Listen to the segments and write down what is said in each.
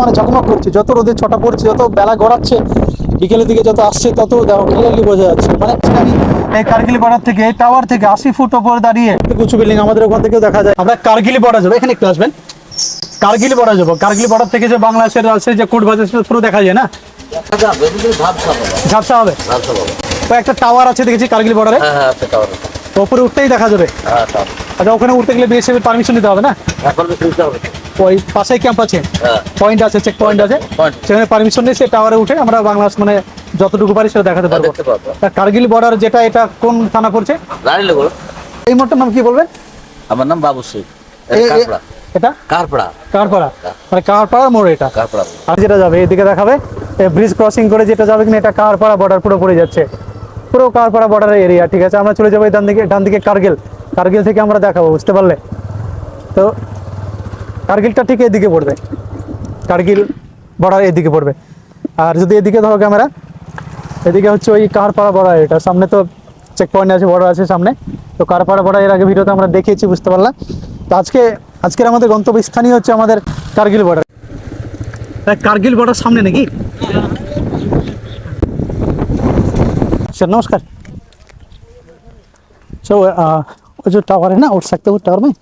মানে ঝকমক করছে। যত রোদের ছটা পড়ছে যত বেলা গড়াচ্ছে বিকেলের দিকে যত আসছে তত দেখো ক্লিয়ারলি বোঝা যাচ্ছে। মানে আমি এই কারগিল বর্ডার থেকে এই টাওয়ার থেকে আশি ফুট ওপরে দাঁড়িয়ে উঁচু বিল্ডিং আমাদের ওখান থেকেও দেখা যায়। আমরা কারগিল বর্ডার যাব। এখানে একটু আসবেন। কারগিল বর্ডার যাব। কারগিল বর্ডার থেকে যে বাংলাদেশের আছে যে কোর্ট বাজার সেটা পুরো দেখা যায় না? ঝাপসা হবে। তো একটা টাওয়ার আছে দেখেছি কারগিল বর্ডারে? হ্যাঁ হ্যাঁ ওপরে উঠতেই দেখা যাবে। হ্যাঁ আচ্ছা ওখানে উঠতে গেলে বিএসএফ এর পারমিশন নিতে হবে না? এখন সুবিধা হবে। ওই পাশেই ক্যাম্প আছে। হ্যাঁ। পয়েন্ট আছে চেক পয়েন্ট আছে। সেখানে পারমিশন নিয়ে সে টাওয়ারে উঠে আমরা বাংলাদেশ মানে যতটুকু পারি সেটা দেখাতে পারব। কার্গিল বর্ডার যেটা এটা কোন থানা পড়ছে? এই মোটটার নাম কি বলবেন? আমার নাম বাবু শেখ কারপড়া। এটা? কারপড়া। কারপাড়া। মানে কারপাড়ার মোড় এটা। কারপড়া আর যেটা যাবে এদিকে দেখাবে। ব্রিজ ক্রসিং করে যেটা যাবে কিনা এটা কারপাড়া বর্ডার পুরো পড়ে যাচ্ছে। পুরো কারপাড়া বর্ডারের এরিয়া ঠিক আছে? আমরা চলে যাব এই ডান দিকে ডান দিকে কার্গিল কার্গিল থেকে আমরা দেখাবো বুঝতে পারলে? তো কার্গিলটা ঠিক এদিকে পড়বে কার্গিল বর্ডার এদিকে পড়বে আর যদি এদিকে ধরো ক্যামেরা এদিকে হচ্ছে ওই কারপাড়া বর্ডার এটা সামনে তো চেক পয়েন্ট আছে বর্ডার আছে সামনে তো কারপাড়া বর্ডার এর আগে ভিডিওতে আমরা দেখিয়েছি বুঝতে পারলাম তো আজকে আজকের আমাদের গন্তব্যস্থানই হচ্ছে আমাদের কার্গিল বর্ডার কার্গিল বর্ডার সামনে নাকি सर नमस्कार सो वो जो टावर है ना उठ सकते हो टावर में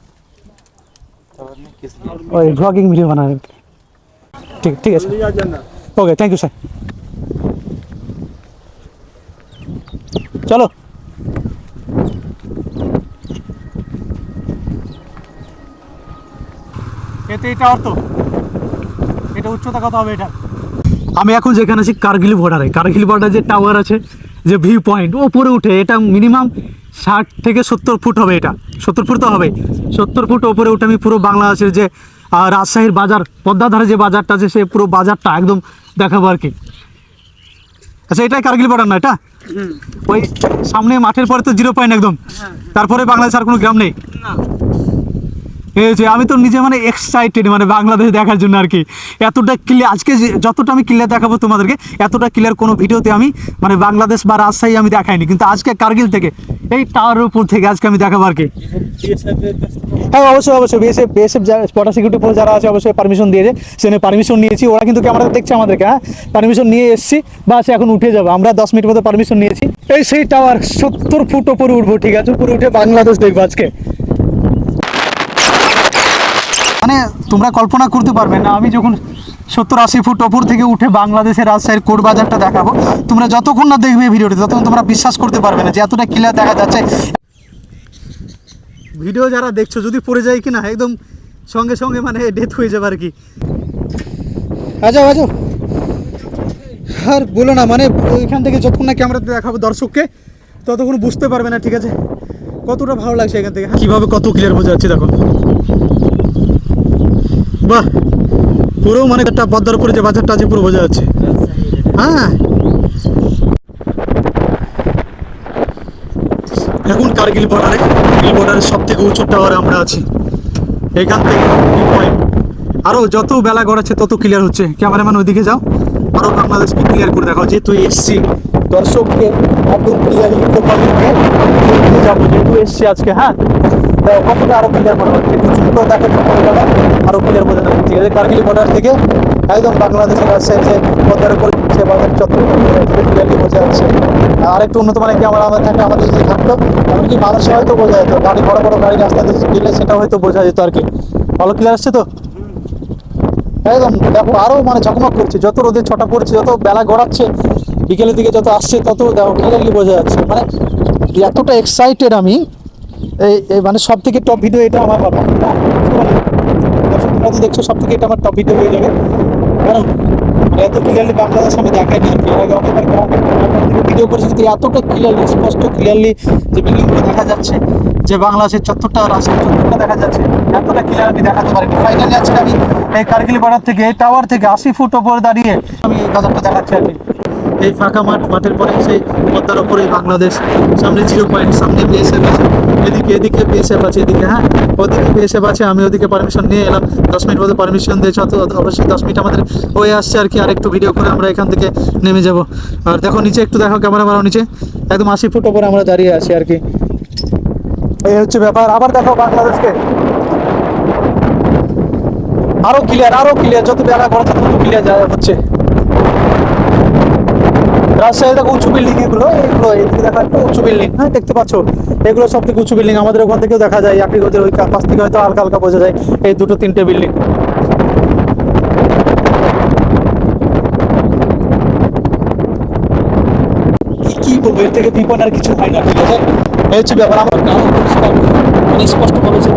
ওই ব্লগিং ভিডিও বানাবেন ঠিক ঠিক আছে। ওকে থ্যাংক ইউ স্যার চলো। এতে এটা অর্থ? এটা উচ্চতা কত হবে এটা? আমি এখন যেখানে আছি কার্গিল বর্ডারে কার্গিল বর্ডার যে টাওয়ার আছে যে ভিউ পয়েন্ট ওপরে উঠে এটা মিনিমাম ষাট থেকে সত্তর ফুট হবে এটা। সত্তর ফুট তো হবে সত্তর ফুট ওপরে উঠে আমি পুরো বাংলাদেশের যে রাজশাহীর বাজার পদ্মাধারে যে বাজারটা আছে সে পুরো বাজারটা একদম দেখাবো আর কি। আচ্ছা এটাই কার্গিল বর্ডার না এটা? ওই সামনে মাঠের পরে তো জিরো পয়েন্ট একদম। তারপরে বাংলাদেশ আর কোনো গ্রাম নেই? যে আমি তো নিজে মানে এক্সাইটেড মানে বাংলাদেশ দেখার জন্য আর কি। এতটা ক্লিয়ার আজকে যতটা আমি ক্লিয়ার দেখাবো তোমাদেরকে, এতটা ক্লিয়ার কোনো ভিডিওতে আমি মানে বাংলাদেশ বা রাজশাহী আমি দেখাইনি। কিন্তু আজকে কার্গিল থেকে, এই টাওয়ারের উপর থেকে আজকে আমি দেখাবো আর কি। হ্যাঁ অবশ্যই অবশ্যই BSF BSF border security force যারা আছে, অবশ্যই পারমিশন দিয়েছে সেখানে পারমিশন নিয়েছি। ওরা কিন্তু ক্যামেরা দেখছে আমাদেরকে হ্যাঁ? পারমিশন নিয়ে এসেছি, বাস এখন উঠে যাব। আমরা দশ মিনিট মতো পারমিশন নিয়েছি। এই সেই টাওয়ার সত্তর ফুট ওপরে উঠবো, ঠিক আছে? উপরে উঠে বাংলাদেশ দেখব আজকে। মানে তোমরা কল্পনা করতে পারবে না, আমি যখন সত্তর আশি ফুট ওপর থেকে উঠে বাংলাদেশের রাজশাহীর কোট বাজারটা দেখাবো, তোমরা যতক্ষণ না দেখবে ভিডিওটি, ততক্ষণ তোমরা বিশ্বাস করতে পারবে না যে এতটা ক্লিয়ার দেখা যাচ্ছে। ভিডিও যারা দেখছ, যদি পড়ে যায় কি না একদম সঙ্গে সঙ্গে মানে ডেথ হয়ে যাবে আর কি। আজাও আজাও। আর বলো না মানে ওইখান থেকে যতক্ষণ না ক্যামেরাতে দেখাবো দর্শককে, ততক্ষণ বুঝতে পারবে না, ঠিক আছে? কতটা ভালো লাগছে এখান থেকে? কীভাবে কত ক্লিয়ার বোঝা যাচ্ছে, দেখো। বাহ, পুরো মানে একটা পদ্মার উপরে যে বাজারটা আছে, পুরো বোঝা যাচ্ছে। হ্যাঁ। এখন কার্গিল বর্ডারে কার্গিল বর্ডারের সব থেকে উঁচু টাওয়ারে আমরা আছি। এখান থেকে view point। আরও যত বেলা গড়াচ্ছে, তত ক্লিয়ার হচ্ছে। ক্যামেরাম্যান ওইদিকে যাও। আরও বাংলাদেশকে ক্লিয়ার করে দেখাও, যেহেতু এসছি দর্শককে একদম ক্লিয়ারলি যাব। যেহেতু এসছি আজকে হ্যাঁ? তো কতটা আরও ক্লিয়ার মনে হচ্ছে? একটু ছোট দেখার জন্য জায়গা আরও ক্লিয়ার বোঝা যাচ্ছে ঠিক আছে, কার্গিল বর্ডার থেকে একদম বাংলাদেশের আছে যে উপর ক্লিয়ারলি বোঝা যাচ্ছে আর একটু উন্নত মানের ক্যামেরা আমাদের থাকে আমাদের থাকতো এমনকি মানুষে হয়তো বোঝা যেত। গাড়ি, বড় বড় গাড়ি রাস্তা দিয়ে গেলে সেটা হয়তো বোঝা যেত আর কি। ভালো ক্লিয়ার আসছে তো? একদম, দেখো আরও মানে ঝকমক করছে। যত রোদের ছটা পড়ছে, যত বেলা গড়াচ্ছে বিকেলের দিকে যত আসছে তত দেখো ক্লিয়ারলি বোঝা যাচ্ছে। মানে এতটা এক্সাইটেড আমি, এই মানে সব থেকে টপ ভিডিও এটা আমার বাবা। দর্শক, তোমরা তো দেখছ সব থেকে এটা আমার টপ ভিডিও হয়ে যাবে। কারণ মানে এত ক্লিয়ারলি বাংলাদেশ আমি দেখাইনি আর কি এর আগে অনেকবার ভিডিও করেছি কিন্তু এতটা ক্লিয়ারলি স্পষ্ট ক্লিয়ারলি যে বিল্ডিংগুলো দেখা যাচ্ছে, যে বাংলাদেশের চত্বরটা রাজশাহীর চত্বরটা দেখা যাচ্ছে, এতটা ক্লিয়ার আমি দেখাতে পারিনি। ফাইনালি আজকে আমি এই কার্গিল বর্ডার থেকে, এই টাওয়ার থেকে আশি ফুট ওপরে দাঁড়িয়ে আমি এই বাজারটা দেখাচ্ছি আর কি। এই ফাঁকা মাঠ, মাঠের পরে সেই পদ্মার ওপরে বাংলাদেশ সামনে জিরো পয়েন্ট সামনে বিএসএফ আছে। এদিকে এদিকে বিএসএফ আছে, এদিকে হ্যাঁ? ওদিকে বিএসএফ আছে, আমি ওদিকে পারমিশন নিয়ে এলাম। দশ মিনিট মতো পারমিশন দিয়েছে অত অবশ্যই দশ মিনিট আমাদের হয়ে আসছে আর কি। আর একটু ভিডিও করে আমরা এখান থেকে নেমে যাব। আর দেখো, নিচে একটু দেখো ক্যামেরা বাড়াও নিচে। একদম আশি ফুট ওপরে আমরা দাঁড়িয়ে আছি আর কি। এই হচ্ছে ব্যাপার। আবার দেখো বাংলাদেশকে। আরও ক্লিয়ার আরও ক্লিয়ার যত বেলা গড়াচ্ছে তত ক্লিয়ার হচ্ছে। রাজশাহী দেখো উঁচু বিল্ডিং এগুলো এগুলো এদিকে দেখা একটা উঁচু বিল্ডিং হ্যাঁ দেখতে পাচ্ছ? এগুলো সব থেকে উঁচু বিল্ডিং আমাদের ওখান থেকেও দেখা যায়, একই গতির ওই পাশ থেকে হয়তো হালকা হালকা বোঝা যায় এই দুটো তিনটে বিল্ডিং কি বলব, এর থেকে আর কিছু হয় না, ঠিক আছে? এই হচ্ছে ব্যাপার। আমার মানে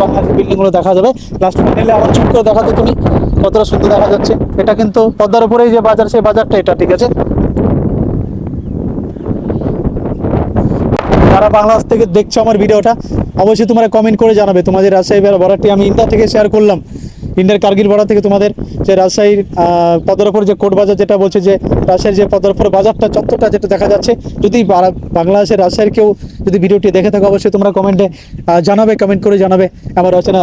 বাংলাদেশের বিল্ডিংগুলো দেখা যাবে। লাস্ট কতটা সুন্দর দেখা যাচ্ছে। এটা কিন্তু পদ্মার উপরেই যে বাজার, সেই বাজারটা এটা, ঠিক আছে? যারা বাংলাদেশ থেকে দেখছ আমার ভিডিওটা, অবশ্যই তোমরা কমেন্ট করে জানাবে। তোমাদের রাজশাহী বর্ডারটি আমি ইন্ডিয়া থেকে শেয়ার করলাম। ইন্ডিয়ার কার্গিল বর্ডার থেকে তোমাদের যে রাজশাহীর পদ্মার যে কোট বাজার যেটা বলছে যে রাজশাহীর যে পদ্মার উপর বাজারটা, চত্বরটা যেটা দেখা যাচ্ছে, যদি বাংলাদেশের রাজশাহীর কেউ যদি ভিডিওটি দেখে থাকো, অবশ্যই তোমরা কমেন্টে জানাবে কমেন্ট করে জানাবে। আমার অচেনা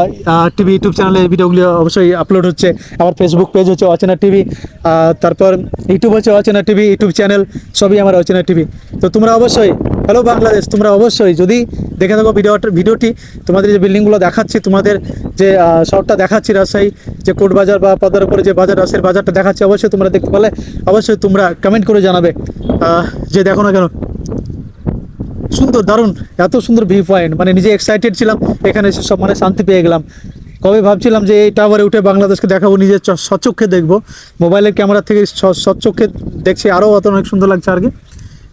টিভি ইউটিউব চ্যানেলে ভিডিওগুলো অবশ্যই আপলোড হচ্ছে। আমার ফেসবুক পেজ হচ্ছে অচেনা টিভি তারপর ইউটিউব হচ্ছে অচেনা টিভি ইউটিউব চ্যানেল সবই আমার অচেনা টিভি তো তোমরা অবশ্যই হ্যালো বাংলাদেশ তোমরা অবশ্যই যদি দেখে থাকো ভিডিওটা ভিডিওটি তোমাদের যে বিল্ডিংগুলো দেখাচ্ছি, তোমাদের যে শহরটা দেখাচ্ছি, রাজশাহী যে কোট বাজার বা পদার উপরে যে বাজার, রাজশাহীর বাজারটা দেখাচ্ছি, অবশ্যই তোমরা দেখতে পেলে। অবশ্যই তোমরা কমেন্ট করে জানাবে। যে দেখো না কেন, সুন্দর, দারুণ, এত সুন্দর ভিউ পয়েন্ট মানে নিজে এক্সাইটেড ছিলাম, এখানে এসে সব মানে শান্তি পেয়ে গেলাম। কবে ভাবছিলাম যে এই টাওয়ারে উঠে বাংলাদেশকে দেখাবো, নিজের সচক্ষে দেখব। মোবাইলের ক্যামেরা থেকে সচক্ষে দেখছি আরও অত অনেক সুন্দর লাগছে আর কি।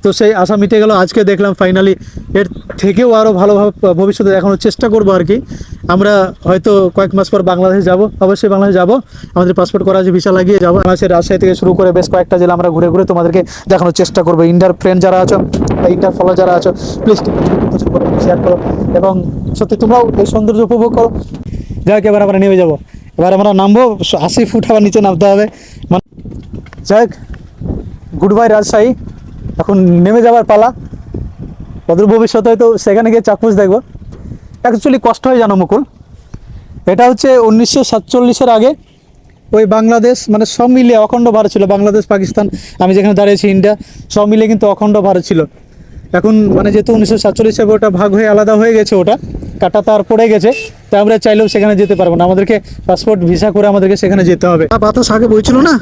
তো সেই আশা মিটে গেল। আজকে দেখলাম ফাইনালি এর থেকেও আরও ভালোভাবে ভবিষ্যতে দেখানোর চেষ্টা করব আর কি। আমরা হয়তো কয়েক মাস পর বাংলাদেশ যাব, অবশ্যই বাংলাদেশ যাব। আমাদের পাসপোর্ট করা আছে ভিসা লাগিয়ে যাব। বাংলাদেশের রাজশাহী থেকে শুরু করে বেশ কয়েকটা জেলা আমরা ঘুরে ঘুরে তোমাদেরকে দেখানোর চেষ্টা করব। ইন্ডিয়ার ফ্রেন্ড যারা আছো বা ইন্ডিয়ার ফলো যারা আছো প্লিজ শেয়ার করো। এবং সত্যি তোমরাও এই সৌন্দর্য উপভোগ করো। যাই হোক, এবার আমরা নেমে যাব। এবার আমরা নামবো, আশি ফুট আবার নিচে নামতে হবে। মানে যাই হোক, গুড বাই রাজশাহী। এখন নেমে যাবার পালা। অদূর ভবিষ্যতে হয়তো সেখানে গিয়ে চাকুস দেখব। অ্যাকচুয়ালি কষ্ট হয় জানো মুকুল? এটা হচ্ছে উনিশশো সাতচল্লিশের আগে ওই বাংলাদেশ মানে সব মিলিয়ে অখণ্ড ভারত ছিল, বাংলাদেশ, পাকিস্তান, আমি যেখানে দাঁড়িয়েছি ইন্ডিয়া, সব মিলিয়ে কিন্তু অখণ্ড ভারত ছিল। এখন মানে যেহেতু উনিশশো সাতচল্লিশে ওটা ভাগ হয়ে আলাদা হয়ে গেছে ওটা, কাটা তার পড়ে গেছে তাই আমরা চাইলেও সেখানে যেতে পারব না। আমাদেরকে পাসপোর্ট ভিসা করে আমাদেরকে সেখানে যেতে হবে। বাতাস আগে বইছিল না?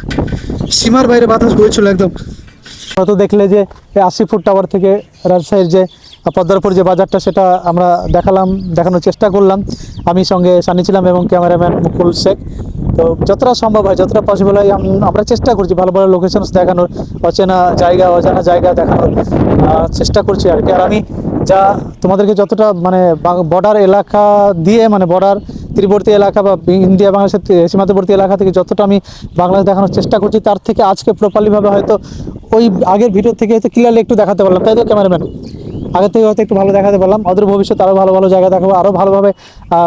সীমার বাইরে বাতাস বইছিল একদম। হয়তো দেখলে যে আশি ফুট টাওয়ার থেকে রাজশাহীর যে পদ্মারপুর যে বাজারটা, সেটা আমরা দেখালাম, দেখানোর চেষ্টা করলাম। আমি সঙ্গে সানি ছিলাম এবং ক্যামেরাম্যান মুকুল শেখ। তো যতটা সম্ভব হয়, যতটা পসিবল হয় আমরা চেষ্টা করছি ভালো ভালো লোকেশনস দেখানোর, অচেনা জায়গা, অজানা জায়গা দেখানোর চেষ্টা করছি আর কি। আর আমি যা তোমাদেরকে যতটা মানে বর্ডার এলাকা দিয়ে মানে বর্ডার তীরবর্তী এলাকা বা ইন্ডিয়া বাংলাদেশের সীমান্তবর্তী এলাকা থেকে যতটা আমি বাংলাদেশ দেখানোর চেষ্টা করছি, তার থেকে আজকে প্রপারলিভাবে হয়তো ওই আগের ভিডিও থেকে হয়তো ক্লিয়ারলি একটু দেখাতে পারলাম। তাই তো ক্যামেরাম্যান আগের থেকে হয়তো একটু ভালো দেখাতে পারলাম। অদূর ভবিষ্যতে আরও ভালো ভালো জায়গা দেখাবো আরও ভালোভাবে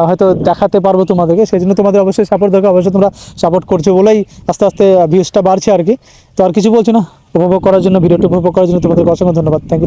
হয়তো দেখাতে পারব তোমাদেরকে। সেই জন্য তোমাদের অবশ্যই সাপোর্ট দরকার। অবশ্যই তোমরা সাপোর্ট করছ বলেই আস্তে আস্তে ভিউজটা বাড়ছে আর কি। তো আর কিছু বলছো না? উপভোগ করার জন্য ভিডিওটা উপভোগ করার জন্য তোমাদের অসংখ্য ধন্যবাদ। Thank you